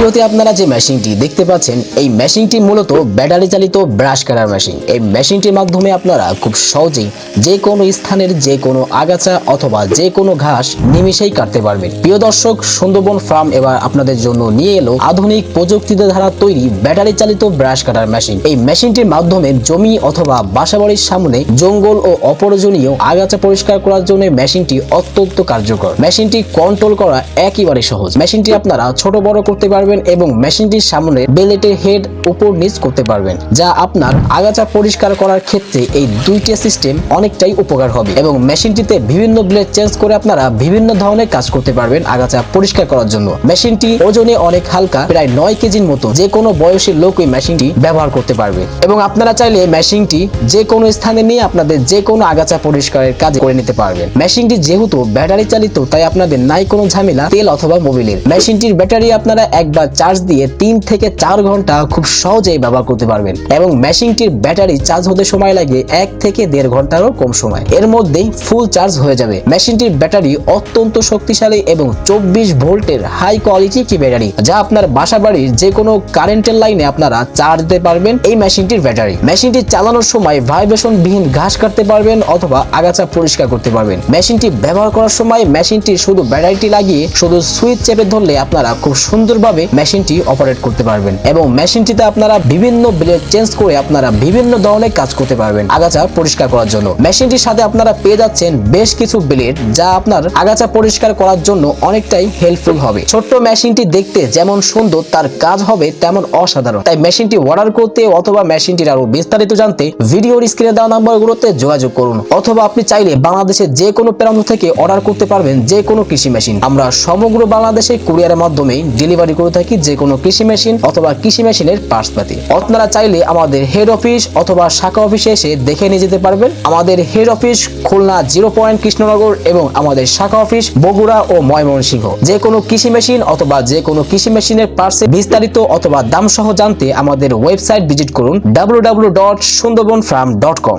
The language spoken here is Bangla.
ভিডিওতে আপনারা যে মেশিনটি দেখতে পাচ্ছেন, এই মেশিনটি মূলত ব্যাটারি চালিত ব্রাশ কাটার মেশিন এই মেশিনটির মাধ্যমে আপনারা খুব সহজেই যে কোনো স্থানের যে কোনো আগাছা অথবা যে কোনো ঘাস নিমিশেই কাটতে পারবেন। প্রিয় দর্শক, সুন্দরবন ফার্ম এবার আপনাদের জন্য নিয়ে এলো আধুনিক প্রযুক্তিতে ধারা তৈরি ব্যাটারি চালিত ব্রাশ কাটার মেশিন এই মেশিনটির মাধ্যমে জমি অথবা বাসাবাড়ির সামনে জঙ্গল ও অপ্রয়োজনীয় আগাছা পরিষ্কার করার জন্য মেশিনটি অত্যন্ত কার্যকর। মেশিনটি কন্ট্রোল করা একেবারে সহজ। মেশিনটি আপনারা ছোট বড় করতে পারবেন এবং মেশিনটির সামনে বেলেটের হেড উপর নিচ করতে পারবেন, যা আপনার আগাছা পরিষ্কার করার ক্ষেত্রে এই দুইটি সিস্টেম অনেকটাই উপকার হবে এবং মেশিনটিতে বিভিন্ন ব্লেড চেঞ্জ করে আপনারা বিভিন্ন ধরনের কাজ করতে পারবেন আগাছা পরিষ্কার করার জন্য। মেশিনটি ওজনে অনেক হালকা, প্রায় নয় কেজির মতো, যে কোনো বয়সী লোক ওই মেশিনটি ব্যবহার করতে পারবে। এবং আপনারা চাইলে মেশিনটি যে কোনো স্থানে নিয়ে আপনাদের যে কোনো আগাছা পরিষ্কারের কাজ করে নিতে পারবেন। মেশিনটি যেহেতু ব্যাটারি চালিত, তাই আপনাদের নাই কোনো ঝামেলা তেল অথবা মোবিলের। মেশিনটির ব্যাটারি আপনারা একবার চার্জ দিয়ে তিন থেকে চার ঘণ্টা খুব সহজেই ব্যবহার করতে পারবেন। এবং মেশিনটির ব্যাটারি চার্জ হতে সময় লাগে এক থেকে দেড় ঘন্টারও কম সময়। এর মধ্যেই ফুল চার্জ হয়ে যাবে। মেশিনটির ব্যাটারি অত্যন্ত শক্তিশালী এবং চব্বিশ ভোল্টের হাই কোয়ালিটি একটি ব্যাটারি, যা আপনার বাসা বাড়ির যে কোনো কারেন্টের লাইনে আপনারা চার্জ দিতে পারবেন এই মেশিনটির ব্যাটারি। মেশিনটি চালানোর সময় ভাইব্রেশন বিহীন ঘাস কাটতে পারবেন অথবা আগাছা পরিষ্কার করতে পারবেন। মেশিনটি ব্যবহার করার সময় মেশিনটি শুধু ব্যাটারিটি লাগিয়ে শুধু সুইচ চেপে ধরলে আপনারা খুব সুন্দরভাবে মেশিনটি অপারেট করতে পারবেন এবং মেশিনটিতে আপনারা বিভিন্ন ব্লেড চেঞ্জ করে আপনারা বিভিন্ন ধরনের কাজ করতে পারবেন আগাছা পরিষ্কার করার জন্য। মেশিনটির সাথে আপনারা পেয়ে যাচ্ছেন বেশ কিছু ব্লেড যা আপনার আগাছা পরিষ্কার করার জন্য অনেকটাই হেল্পফুল হবে। ছোট্ট মেশিনটি দেখতে যেমন সুন্দর, তার কাজ হবে তেমন অসাধারণ। তাই মেশিনটি অর্ডার করতে অথবা মেশিনটির আরও বিস্তারিত জানতে ভিডিওর স্ক্রিনে দেওয়া নাম্বারগুলোতে যোগাযোগ করুন। অথবা আপনি চাইলে বাংলাদেশের যে কোনো প্রান্ত থেকে অর্ডার করতে পারবেন যে কোনো কৃষি মেশিন। আমরা সমগ্র বাংলাদেশে কুরিয়ারের মাধ্যমে ডেলিভারি করে থাকি। যে কোনো কৃষি মেশিন অথবা কৃষি মেশিনের পার্টসপাতি আপনারা চাইলে আমাদের হেড অফিস অথবা শাখা অফিসে এসে দেখে নিয়ে যেতে পারবেন। আমাদের head office Khulna zero point Krishnanagar এবং আমাদের শাখা অফিস বগুড়া ও ময়মনসিংহ। যে কোনো কৃষি মেশিন অথবা যে কোনো কৃষি মেশিনের পার্সে বিস্তারিত অথবা দাম সহ জানতে আমাদের ওয়েবসাইট ভিজিট করুন www.sundarbanfarm.com